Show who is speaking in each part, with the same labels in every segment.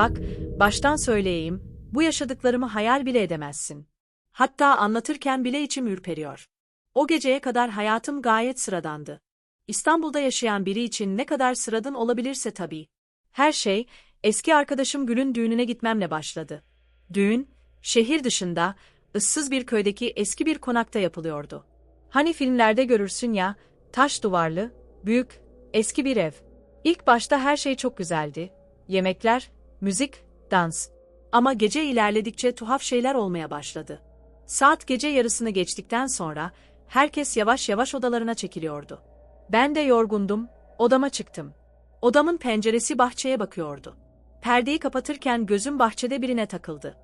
Speaker 1: Bak, baştan söyleyeyim, bu yaşadıklarımı hayal bile edemezsin. Hatta anlatırken bile içim ürperiyor. O geceye kadar hayatım gayet sıradandı. İstanbul'da yaşayan biri için ne kadar sıradan olabilirse tabii. Her şey, eski arkadaşım Gül'ün düğününe gitmemle başladı. Düğün, şehir dışında, ıssız bir köydeki eski bir konakta yapılıyordu. Hani filmlerde görürsün ya, taş duvarlı, büyük, eski bir ev. İlk başta her şey çok güzeldi. Yemekler, müzik, dans. Ama gece ilerledikçe tuhaf şeyler olmaya başladı. Saat gece yarısını geçtikten sonra herkes yavaş yavaş odalarına çekiliyordu. Ben de yorgundum, odama çıktım. Odamın penceresi bahçeye bakıyordu. Perdeyi kapatırken gözüm bahçede birine takıldı.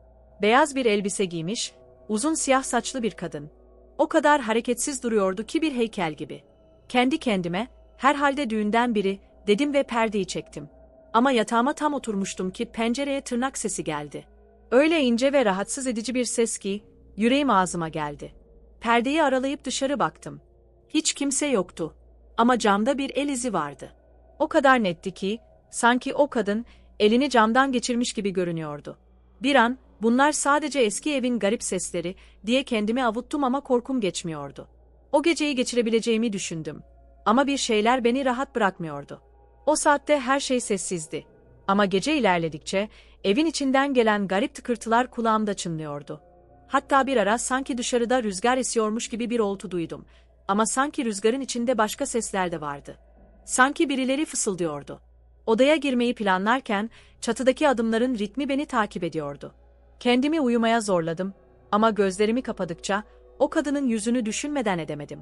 Speaker 1: Beyaz bir elbise giymiş, uzun siyah saçlı bir kadın. O kadar hareketsiz duruyordu ki bir heykel gibi. Kendi kendime, herhalde düğünden biri, dedim ve perdeyi çektim. Ama yatağıma tam oturmuştum ki pencereye tırnak sesi geldi. Öyle ince ve rahatsız edici bir ses ki, yüreğim ağzıma geldi. Perdeyi aralayıp dışarı baktım. Hiç kimse yoktu. Ama camda bir el izi vardı. O kadar netti ki, sanki o kadın, elini camdan geçirmiş gibi görünüyordu. Bir an, bunlar sadece eski evin garip sesleri, diye kendimi avuttum ama korkum geçmiyordu. O geceyi geçirebileceğimi düşündüm. Ama bir şeyler beni rahat bırakmıyordu. O saatte her şey sessizdi. Ama gece ilerledikçe, evin içinden gelen garip tıkırtılar kulağımda çınlıyordu. Hatta bir ara sanki dışarıda rüzgar esiyormuş gibi bir oltu duydum. Ama sanki rüzgarın içinde başka sesler de vardı. Sanki birileri fısıldıyordu. Odaya girmeyi planlarken, çatıdaki adımların ritmi beni takip ediyordu. Kendimi uyumaya zorladım ama gözlerimi kapadıkça, o kadının yüzünü düşünmeden edemedim.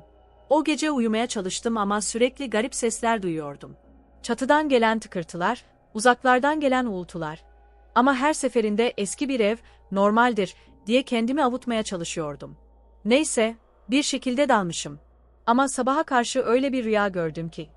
Speaker 1: O gece uyumaya çalıştım ama sürekli garip sesler duyuyordum. Çatıdan gelen tıkırtılar, uzaklardan gelen uğultular. Ama her seferinde eski bir ev, normaldir, diye kendimi avutmaya çalışıyordum. Neyse, bir şekilde dalmışım. Ama sabaha karşı öyle bir rüya gördüm ki.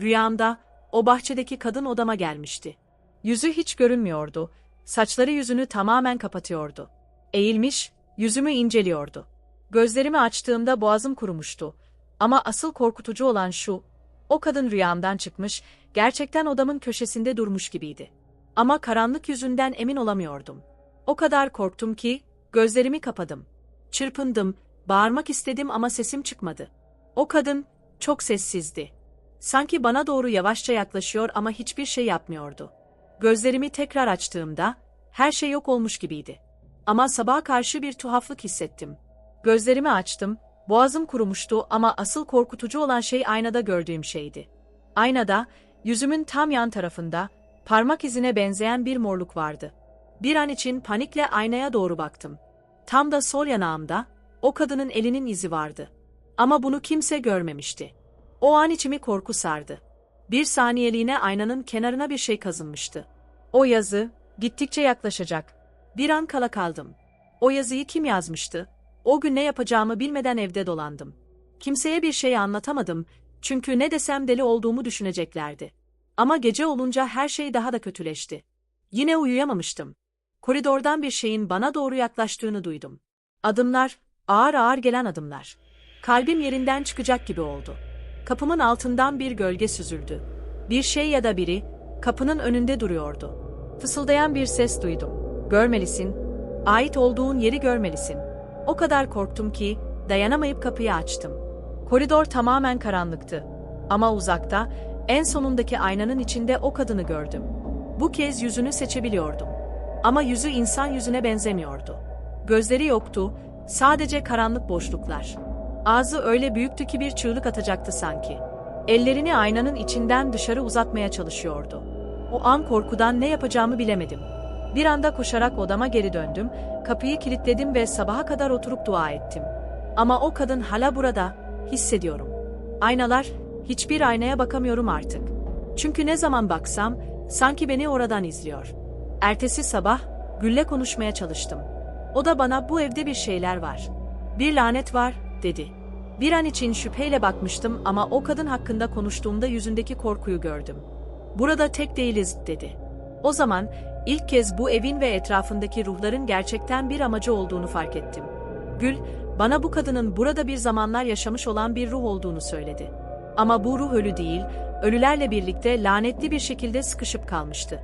Speaker 1: Rüyamda, o bahçedeki kadın odama gelmişti. Yüzü hiç görünmüyordu, saçları yüzünü tamamen kapatıyordu. Eğilmiş, yüzümü inceliyordu. Gözlerimi açtığımda boğazım kurumuştu. Ama asıl korkutucu olan şu, o kadın rüyamdan çıkmış, gerçekten odamın köşesinde durmuş gibiydi. Ama karanlık yüzünden emin olamıyordum. O kadar korktum ki, gözlerimi kapadım. Çırpındım, bağırmak istedim ama sesim çıkmadı. O kadın, çok sessizdi. Sanki bana doğru yavaşça yaklaşıyor ama hiçbir şey yapmıyordu. Gözlerimi tekrar açtığımda, her şey yok olmuş gibiydi. Ama sabaha karşı bir tuhaflık hissettim. Gözlerimi açtım, boğazım kurumuştu ama asıl korkutucu olan şey aynada gördüğüm şeydi. Aynada, yüzümün tam yan tarafında, parmak izine benzeyen bir morluk vardı. Bir an için panikle aynaya doğru baktım. Tam da sol yanağımda, o kadının elinin izi vardı. Ama bunu kimse görmemişti. O an içimi korku sardı. Bir saniyeliğine aynanın kenarına bir şey kazınmıştı. O yazı, gittikçe yaklaşacak. Bir an kala kaldım. O yazıyı kim yazmıştı? O gün ne yapacağımı bilmeden evde dolandım. Kimseye bir şey anlatamadım, çünkü ne desem deli olduğumu düşüneceklerdi. Ama gece olunca her şey daha da kötüleşti. Yine uyuyamamıştım. Koridordan bir şeyin bana doğru yaklaştığını duydum. Adımlar, ağır ağır gelen adımlar. Kalbim yerinden çıkacak gibi oldu. Kapımın altından bir gölge süzüldü. Bir şey ya da biri, kapının önünde duruyordu. Fısıldayan bir ses duydum. Görmelisin, ait olduğun yeri görmelisin. O kadar korktum ki, dayanamayıp kapıyı açtım. Koridor tamamen karanlıktı. Ama uzakta, en sonundaki aynanın içinde o kadını gördüm. Bu kez yüzünü seçebiliyordum. Ama yüzü insan yüzüne benzemiyordu. Gözleri yoktu, sadece karanlık boşluklar. Ağzı öyle büyüktü ki bir çığlık atacaktı sanki. Ellerini aynanın içinden dışarı uzatmaya çalışıyordu. O an korkudan ne yapacağımı bilemedim. Bir anda koşarak odama geri döndüm, kapıyı kilitledim ve sabaha kadar oturup dua ettim. Ama o kadın hala burada, hissediyorum. Aynalar, hiçbir aynaya bakamıyorum artık. Çünkü ne zaman baksam, sanki beni oradan izliyor. Ertesi sabah, Gül'le konuşmaya çalıştım. O da bana bu evde bir şeyler var. Bir lanet var, dedi. Bir an için şüpheyle bakmıştım ama o kadın hakkında konuştuğumda yüzündeki korkuyu gördüm. Burada tek değiliz, dedi. O zaman ilk kez bu evin ve etrafındaki ruhların gerçekten bir amacı olduğunu fark ettim. Gül, bana bu kadının burada bir zamanlar yaşamış olan bir ruh olduğunu söyledi. Ama bu ruh ölü değil, ölülerle birlikte lanetli bir şekilde sıkışıp kalmıştı.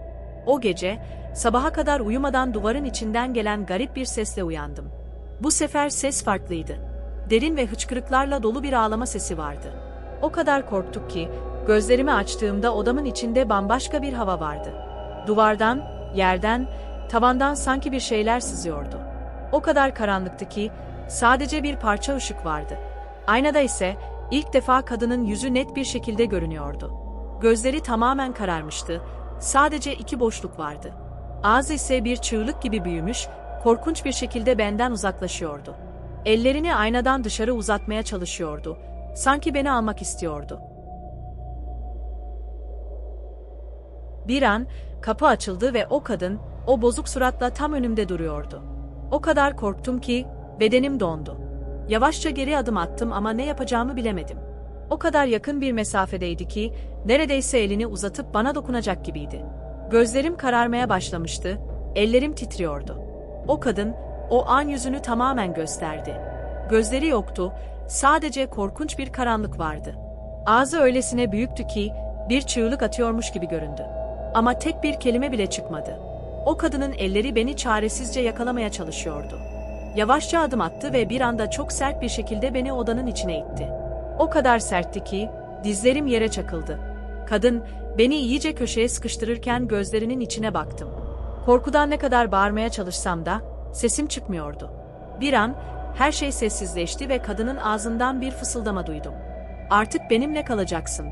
Speaker 1: O gece, sabaha kadar uyumadan duvarın içinden gelen garip bir sesle uyandım. Bu sefer ses farklıydı. Derin ve hıçkırıklarla dolu bir ağlama sesi vardı. O kadar korktuk ki, gözlerimi açtığımda odamın içinde bambaşka bir hava vardı. Duvardan, yerden, tavandan sanki bir şeyler sızıyordu. O kadar karanlıktı ki, sadece bir parça ışık vardı. Aynada ise, ilk defa kadının yüzü net bir şekilde görünüyordu. Gözleri tamamen kararmıştı, sadece iki boşluk vardı. Ağzı ise bir çığlık gibi büyümüş, korkunç bir şekilde benden uzaklaşıyordu. Ellerini aynadan dışarı uzatmaya çalışıyordu. Sanki beni almak istiyordu. Bir an kapı açıldı ve o kadın o bozuk suratla tam önümde duruyordu. O kadar korktum ki bedenim dondu. Yavaşça geri adım attım ama ne yapacağımı bilemedim. O kadar yakın bir mesafedeydi ki neredeyse elini uzatıp bana dokunacak gibiydi. Gözlerim kararmaya başlamıştı, ellerim titriyordu. O kadın o an yüzünü tamamen gösterdi. Gözleri yoktu, sadece korkunç bir karanlık vardı. Ağzı öylesine büyüktü ki bir çığlık atıyormuş gibi göründü. Ama tek bir kelime bile çıkmadı. O kadının elleri beni çaresizce yakalamaya çalışıyordu. Yavaşça adım attı ve bir anda çok sert bir şekilde beni odanın içine itti. O kadar sertti ki dizlerim yere çakıldı. Kadın beni iyice köşeye sıkıştırırken gözlerinin içine baktım. Korkudan ne kadar bağırmaya çalışsam da sesim çıkmıyordu. Bir an her şey sessizleşti ve kadının ağzından bir fısıldama duydum. Artık benimle kalacaksın.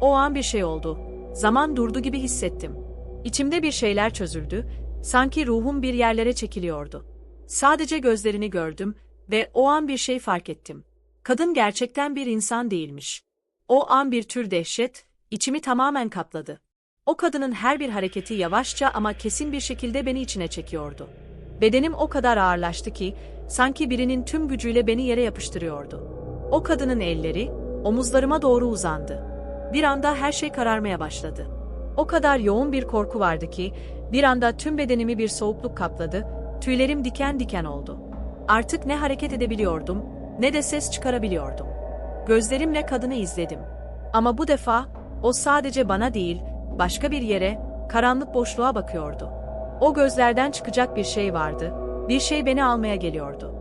Speaker 1: O an bir şey oldu. Zaman durdu gibi hissettim. İçimde bir şeyler çözüldü, sanki ruhum bir yerlere çekiliyordu. Sadece gözlerini gördüm ve o an bir şey fark ettim. Kadın gerçekten bir insan değilmiş. O an bir tür dehşet, içimi tamamen kapladı. O kadının her bir hareketi yavaşça ama kesin bir şekilde beni içine çekiyordu. Bedenim o kadar ağırlaştı ki, sanki birinin tüm gücüyle beni yere yapıştırıyordu. O kadının elleri, omuzlarıma doğru uzandı. Bir anda her şey kararmaya başladı. O kadar yoğun bir korku vardı ki, bir anda tüm bedenimi bir soğukluk kapladı, tüylerim diken diken oldu. Artık ne hareket edebiliyordum, ne de ses çıkarabiliyordum. Gözlerimle kadını izledim. Ama bu defa, o sadece bana değil, başka bir yere, karanlık boşluğa bakıyordu. O gözlerden çıkacak bir şey vardı, bir şey beni almaya geliyordu.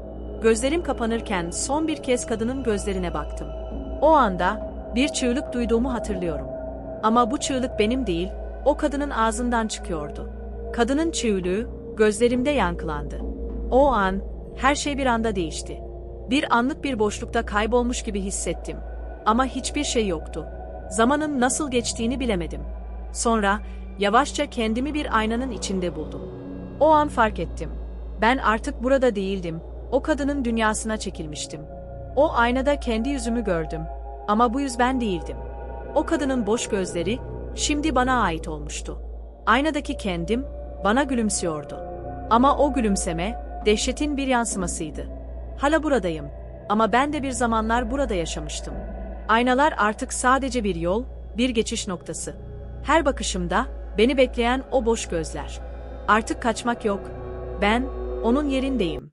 Speaker 1: Gözlerim kapanırken son bir kez kadının gözlerine baktım. O anda bir çığlık duyduğumu hatırlıyorum. Ama bu çığlık benim değil, o kadının ağzından çıkıyordu. Kadının çığlığı gözlerimde yankılandı. O an her şey bir anda değişti. Bir anlık bir boşlukta kaybolmuş gibi hissettim. Ama hiçbir şey yoktu. Zamanın nasıl geçtiğini bilemedim. Sonra yavaşça kendimi bir aynanın içinde buldum. O an fark ettim. Ben artık burada değildim. O kadının dünyasına çekilmiştim. O aynada kendi yüzümü gördüm. Ama bu yüz ben değildim. O kadının boş gözleri şimdi bana ait olmuştu. Aynadaki kendim bana gülümsüyordu. Ama o gülümseme dehşetin bir yansımasıydı. Hala buradayım ama ben de bir zamanlar burada yaşamıştım. Aynalar artık sadece bir yol, bir geçiş noktası. Her bakışımda beni bekleyen o boş gözler. Artık kaçmak yok. Ben onun yerindeyim.